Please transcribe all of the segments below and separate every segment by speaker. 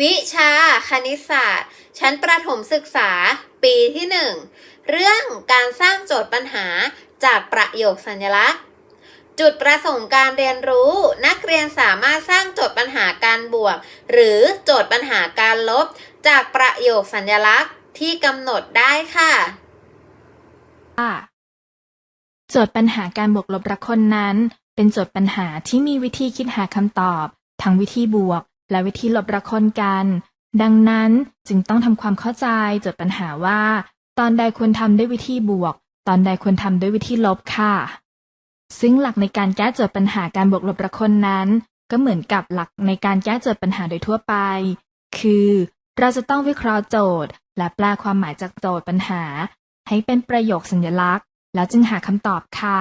Speaker 1: วิชาคณิตศาสตร์ ชั้นประถมศึกษา ปีที่ 1 เรื่องการสร้างโจทย์ปัญหาจากประโยคสัญลักษณ์ จุดประสงค์การเรียนรู้ นักเรียนสามารถสร้างโจทย์ปัญหาการบวก หรือโจทย์ปัญหาการลบ จากประโยคสัญลักษณ์ที่กำหนดได้ค่ะ
Speaker 2: โจทย์ปัญหาการบวกลบรักคนนั้น เป็นโจทย์ปัญหาที่มีวิธีคิดหาคำตอบ ทั้งวิธีบวก และวิธีลบรักคนกัน ดังนั้นจึงต้องทำความเข้าใจโจทย์ปัญหาว่า ตอนใดควรทำด้วยวิธีบวก ตอนใดควรทำด้วยวิธีลบค่ะ ซึ่งหลักในการแก้โจทย์ปัญหาการบวกลบรักคนนั้น ก็เหมือนกับหลักในการแก้โจทย์ปัญหาโดยทั่วไป คือ เราจะต้องวิเคราะห์โจทย์ และแปลความหมายจากโจทย์ปัญหา ให้เป็นประโยคสัญลักษณ์ แล้วจึงหาคำตอบค่ะ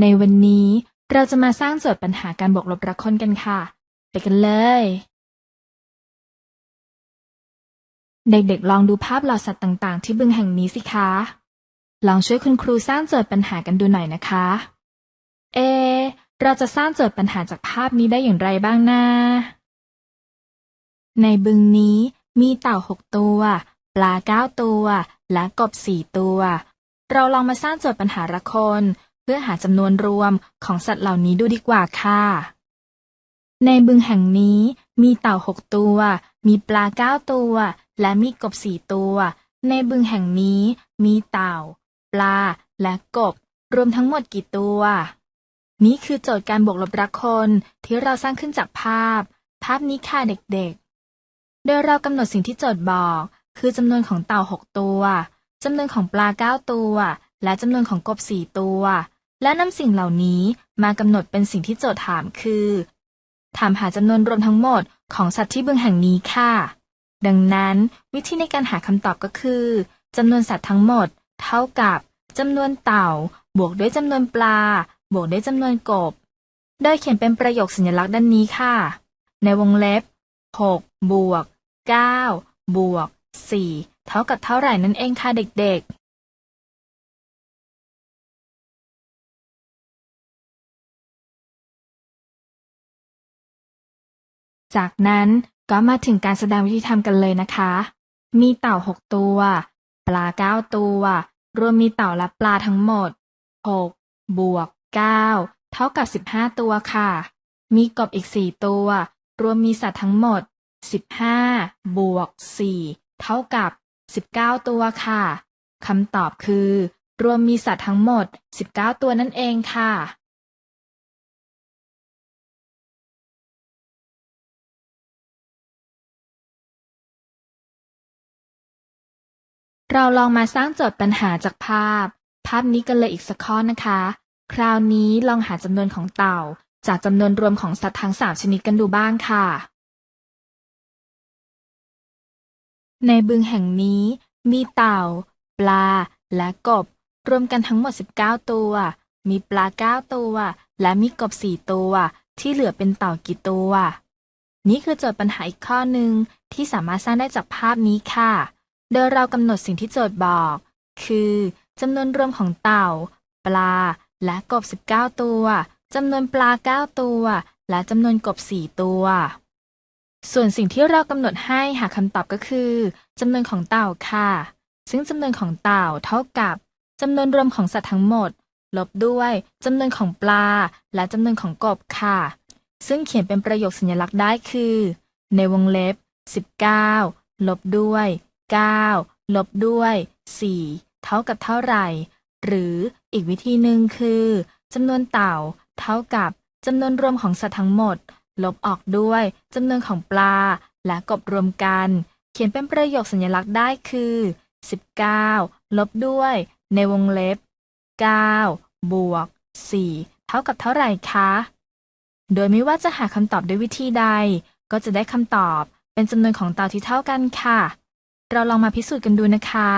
Speaker 2: ในวันนี้ เราจะมาสร้างโจทย์ปัญหาการบวกลบรักคนกันค่ะ ไปกันเลย เด็กๆ ลองดูภาพเหล่าสัตว์ต่างๆ ที่บึงแห่งนี้สิคะ ลองช่วยคุณครูสร้างโจทย์ปัญหากันดูหน่อยนะคะ เอ เราจะสร้างโจทย์ปัญหาจากภาพนี้ได้อย่างไรบ้างนะในบึงนี้มีเต่าหกตัว ปลาเก้าตัว และกบสี่ตัว เราลองมาสร้างโจทย์ปัญหาละคน เพื่อหาจำนวนรวมของสัตว์เหล่านี้ดูดีกว่าค่ะ ในบึงแห่งนี้มีเต่าหกตัว มีปลาเก้าตัว และมีกบสี่ตัว ในบึงแห่งนี้มีเต่า ปลา และกบ รวมทั้งหมดกี่ตัว นี่คือโจทย์การบวกลบรักคนที่เราสร้างขึ้นจากภาพ ภาพนี้ค่ะเด็กๆ โดยเรากำหนดสิ่งที่โจทย์บอก คือจำนวนของเต่าหกตัวจำนวนของปลาเก้าตัว และจำนวนของกบสี่ตัว และนำสิ่งเหล่านี้มากำหนดเป็นสิ่งที่โจทย์ถามคือ ถามหาจำนวนรวมทั้งหมดของสัตว์ที่บึงแห่งนี้ค่ะ ดังนั้นวิธีในการหาคำตอบก็คือจำนวนสัตว์ทั้งหมด เท่ากับจำนวนเต่า บวกด้วยจำนวนปลา บวกด้วยจำนวนกบ โดยเขียนเป็นประโยคสัญลักษณ์ด้านนี้ค่ะ ในวงเล็บ 6 บวก 9 บวก 4 เท่ากับเท่าไหร่นั่นเองค่ะเด็กๆ จากนั้นก็มาถึงการแสดงวิธีทำกันเลยนะคะ มีเต่า6ตัว ปลา9ตัว รวมมีเต่าและปลาทั้งหมด6บวก9เท่ากับ15ตัวค่ะ มีกบอีก4ตัว รวมมีสัตว์ทั้งหมด15บวก4เท่ากับ19ตัวค่ะคำตอบคือ รวมมีสัตว์ทั้งหมด19ตัวนั่นเองค่ะ เราลองมาสร้างโจทย์ปัญหาจากภาพ ภาพนี้กันเลยอีกสักข้อนะคะ คราวนี้ลองหาจำนวนของเต่า จากจำนวนรวมของสัตว์ทั้งสามชนิดกันดูบ้างค่ะ ในบึงแห่งนี้ มีเต่า ปลา และกบ รวมกันทั้งหมด 19 ตัว มีปลา 9 ตัว และมีกบ 4 ตัว ที่เหลือเป็นเต่ากี่ตัว นี่คือโจทย์ปัญหาอีกข้อหนึ่งที่สามารถสร้างได้จากภาพนี้ค่ะ โดยเรากำหนดสิ่งที่โจทย์บอก คือจำนวนรวมของเต่า ปลา และกบ 19 ตัวจำนวนปลา 9 ตัว และจำนวนกบ 4 ตัว ส่วนสิ่งที่เรากำหนดให้หาคำตอบก็คือจำนวนของเต่าค่ะ ซึ่งจำนวนของเต่าเท่ากับจำนวนรวมของสัตว์ทั้งหมด ลบด้วยจำนวนของปลา และจำนวนของกบค่ะ ซึ่งเขียนเป็นประโยคสัญลักษณ์ได้คือ ในวงเล็บ 19 ลบด้วย 9 ลบด้วย 4 เท่ากับเท่าไหร่ หรืออีกวิธีหนึ่งคือจำนวนเต่า เท่ากับจำนวนรวมของสัตว์ทั้งหมด ลบออกด้วยจำนวนของปลา และกบรวมกัน เขียนเป็นประโยคสัญลักษณ์ได้คือ 19 ลบด้วย ในวงเล็บ 9 บวก 4 เท่ากับเท่าไหร่คะ โดยไม่ว่าจะหาคำตอบด้วยวิธีใด ก็จะได้คำตอบเป็นจำนวนของเต่าที่เท่ากันค่ะ เราลองมาพิสูจน์กันดูนะคะ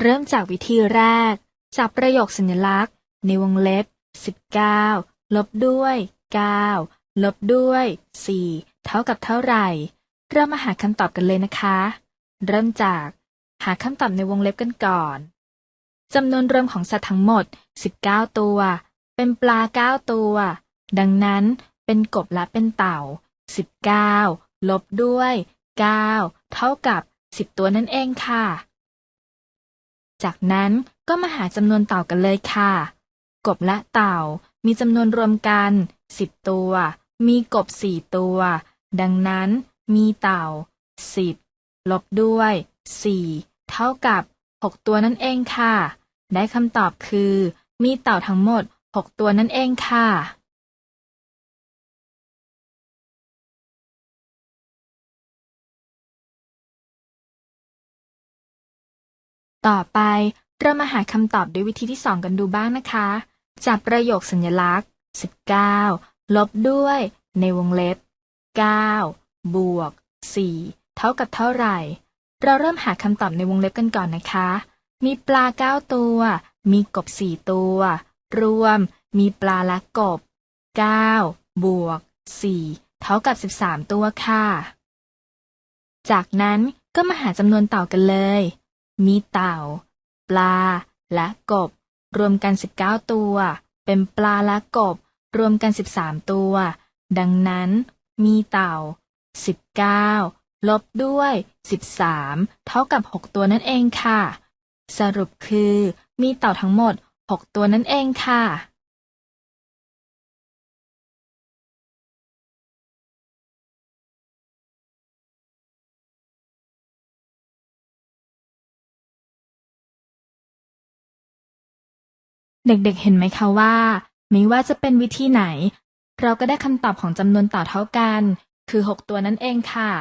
Speaker 2: เริ่มจากวิธีแรกจากประโยคสัญลักษณ์ ในวงเล็บ 19 ลบด้วย 9 ลบด้วย 4 เท่ากับเท่าไหร่ เรามาหาคำตอบกันเลยนะคะ เริ่มจาก หาคำตอบในวงเล็บกันก่อนจำนวนรวมของสัตว์ทั้งหมด 19 ตัว เป็นปลา 9 ตัว ดังนั้น เป็นกบและเป็นเต่า 19 ลบด้วย 9 เท่ากับ 10 ตัวนั่นเองค่ะ จากนั้นก็มาหาจำนวนเต่ากันเลยค่ะ กบและเต่ามีจำนวนรวมกัน 10 ตัว มีกบ 4 ตัว ดังนั้นมีเต่า 10 ลบด้วย 4 เท่ากับ 6 ตัวนั่นเองค่ะ ได้คำตอบคือ มีเต่าทั้งหมด 6 ตัวนั่นเองค่ะ ต่อไปเรามาหาคำตอบด้วยวิธีที่สองกันดูบ้างนะคะ จากประโยคสัญลักษณ์ 19 ลบด้วย ในวงเล็บ 9 บวก 4 เท่ากับเท่าไหร่ เราเริ่มหาคำตอบในวงเล็บกันก่อนนะคะ มีปลา 9 ตัว มีกบ 4 ตัว รวม มีปลาและกบ 9 บวก 4 เท่ากับ 13 ตัวค่ะ จากนั้นก็มาหาจำนวนเต่ากันเลย มีเต่า ปลา และกบ รวมกัน 19 ตัว เป็นปลาและกบ รวมกัน 13 ตัว ดังนั้น มีเต่า 19 ลบด้วย 13 เท่ากับ 6 ตัวนั่นเองค่ะ สรุปคือ มีเต่าทั้งหมด 6 ตัวนั่นเองค่ะ เด็กๆเห็นไหมคะว่า ไม่ว่าจะเป็นวิธีไหน เราก็ได้คำตอบของจำนวนต่อเท่ากัน คือ 6 ตัวนั่นเองค่ะ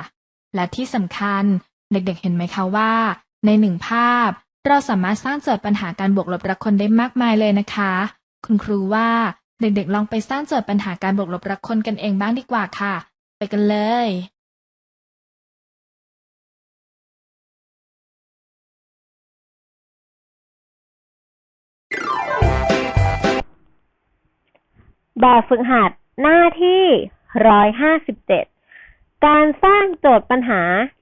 Speaker 2: และที่สำคัญเด็กๆเห็นไหมคะว่า ในหนึ่งภาพ เราสามารถสร้างโจทย์ปัญหาการบวกลบรักคนได้มากมายเลยนะคะ คุณครูว่าเด็กๆ ลองไปสร้างโจทย์ปัญหาการบวกลบรักคนกันเองบ้างดีกว่าค่ะ ไปกันเลย
Speaker 3: แบบฝึกหัดหน้าที่157การสร้างโจทย์ปัญหา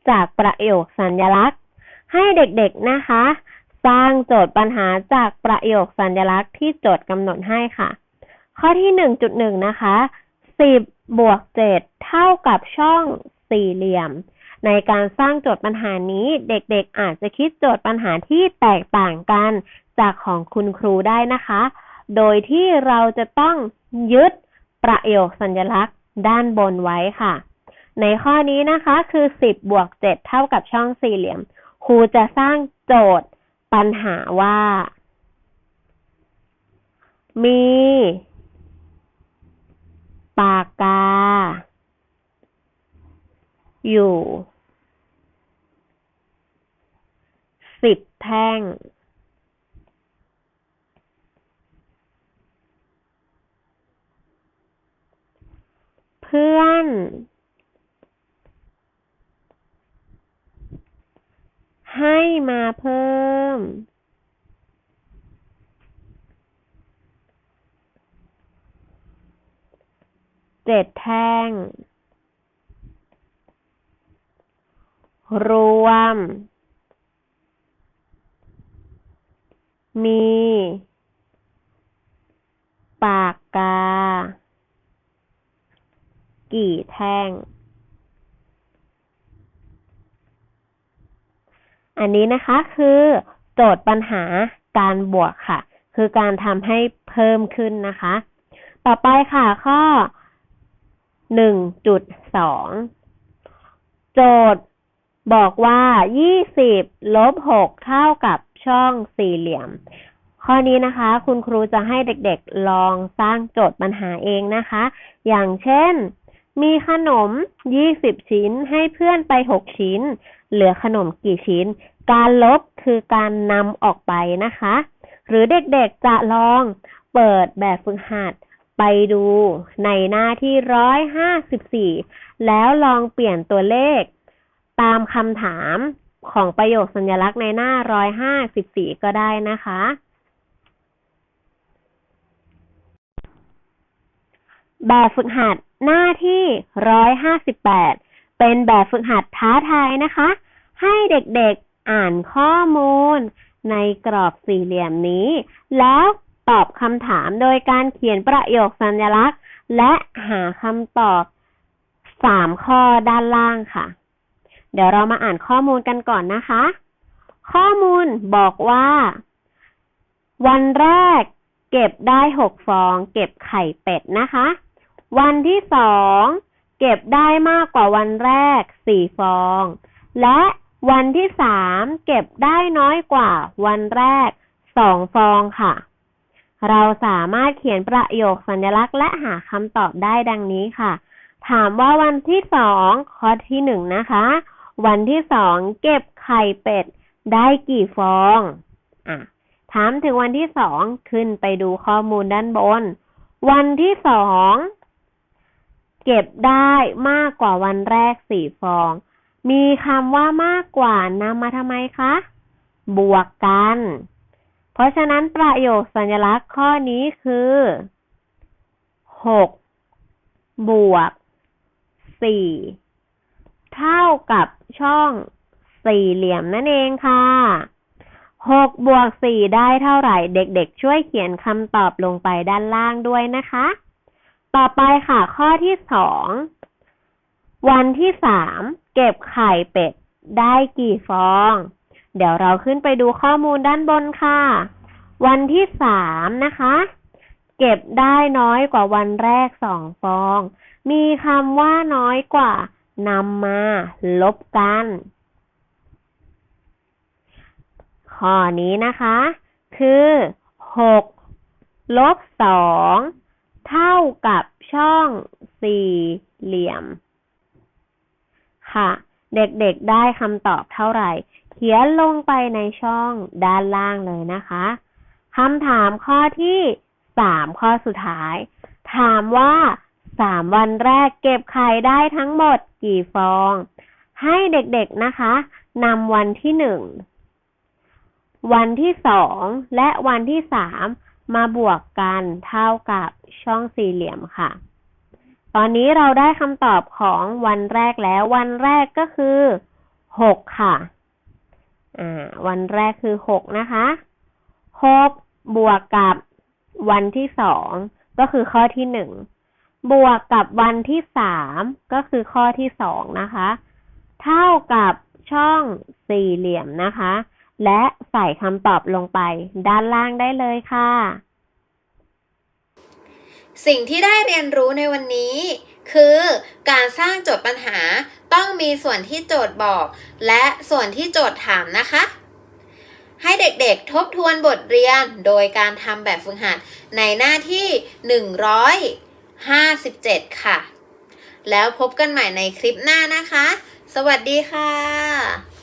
Speaker 3: จากประโยคสัญลักษณ์ ให้เด็กๆนะคะ สร้างโจทย์ปัญหาจากประโยคสัญลักษณ์ที่โจทย์กำหนดให้ค่ะ ข้อที่1.1นะคะ10บวก7เท่ากับช่องสี่เหลี่ยม ในการสร้างโจทย์ปัญหานี้เด็กๆ อาจจะคิดโจทย์ปัญหาที่แตกต่างกันจากของคุณครูได้นะคะ โดยที่เราจะต้องยึดประโยคสัญลักษณ์ด้านบนไว้ค่ะ ในข้อนี้นะคะคือ 10 บวก 7 เท่ากับช่องสี่เหลี่ยม ครูจะสร้างโจทย์ปัญหาว่า มี ปากกา อยู่ สิบแท่ง พื่อนให้มาเพิ่ม เจ็ดแท่ง รวม มี ปาก กี่แท่ง อันนี้นะคะคือโจทย์ปัญหาการบวกค่ะ คือการทำให้เพิ่มขึ้นนะคะ ต่อไปค่ะข้อ 1.2 โจทย์บอกว่า 20 ลบ 6 เท่ากับช่องสี่เหลี่ยม ข้อนี้นะคะ คุณครูจะให้เด็กๆลองสร้างโจทย์ปัญหาเองนะคะ อย่างเช่น มีขนม20ชิ้นให้เพื่อนไป6ชิ้น เหลือขนมกี่ชิ้น การลบคือการนำออกไปนะคะ หรือเด็กๆจะลองเปิดแบบฝึกหัดไปดูในหน้าที่154แล้วลองเปลี่ยนตัวเลข ตามคำถามของประโยคสัญลักษณ์ในหน้า154ก็ได้นะคะ แบบฝึกหัดหน้าที่158เป็นแบบฝึกหัดท้าทายนะคะ ให้เด็กๆอ่านข้อมูล ในกรอบสี่เหลี่ยมนี้ แล้วตอบคำถามโดยการเขียนประโยคสัญลักษณ์ และหาคำตอบสามข้อด้านล่างค่ะ เดี๋ยวเรามาอ่านข้อมูลกันก่อนนะคะ ข้อมูลบอกว่า วันแรกเก็บได้หกฟอง เก็บไข่เป็ดนะคะ วันที่สองเก็บได้มากกว่าวันแรกสี่ฟอง และวันที่สามเก็บได้น้อยกว่าวันแรกสองฟองค่ะ เราสามารถเขียนประโยคสัญลักษณ์และหาคำตอบได้ดังนี้ค่ะ ถามว่าวันที่สองข้อที่หนึ่งนะคะ วันที่สองเก็บไข่เป็ดได้กี่ฟองอะถามถึงวันที่สองขึ้นไปดูข้อมูลด้านบน วันที่สอง เก็บได้มากกว่าวันแรกสี่ฟอง มีคำว่ามากกว่านำมาทำไมคะ บวกกัน เพราะฉะนั้นประโยคสัญลักษณ์ข้อนี้คือหกบวกสี่เท่ากับช่องสี่เหลี่ยมนั่นเองค่ะหกบวกสี่ได้เท่าไหร่ เด็กๆ ช่วยเขียนคำตอบลงไปด้านล่างด้วยนะคะ ต่อไปค่ะ ข้อที่สองวันที่สามเก็บไข่เป็ดได้กี่ฟอง เดี๋ยวเราขึ้นไปดูข้อมูลด้านบนค่ะ วันที่สามนะคะ เก็บได้น้อยกว่าวันแรกสองฟอง มีคำว่าน้อยกว่านำมา ลบกัน ข้อนี้นะคะ คือหกลบสอง เท่ากับช่องสี่เหลี่ยม ค่ะ เด็กๆได้คำตอบเท่าไหร่ เขียนลงไปในช่องด้านล่างเลยนะคะคำถามข้อที่สามข้อสุดท้าย ถามว่าสามวันแรกเก็บไข่ได้ทั้งหมดกี่ฟอง ให้เด็กๆนะคะนำวันที่หนึ่งวันที่สองและวันที่สาม มาบวกกันเท่ากับช่องสี่เหลี่ยมค่ะ ตอนนี้เราได้คำตอบของวันแรกแล้ว วันแรกก็คือหกค่ะวันแรกคือหกนะคะหกบวกกับวันที่สองก็คือข้อที่หนึ่งบวกกับวันที่สามก็คือข้อที่สองนะคะ เท่ากับช่องสี่เหลี่ยมนะคะ และใส่คำตอบลงไปด้านล่างได้เลยค่ะ
Speaker 1: สิ่งที่ได้เรียนรู้ในวันนี้ คือการสร้างโจทย์ปัญหาต้องมีส่วนที่โจทย์บอก และส่วนที่โจทย์ถามนะคะ ให้เด็กๆทบทวนบทเรียนโดยการทำแบบฝึกหัดในหน้าที่ 157 ค่ะ แล้วพบกันใหม่ในคลิปหน้านะคะ สวัสดีค่ะ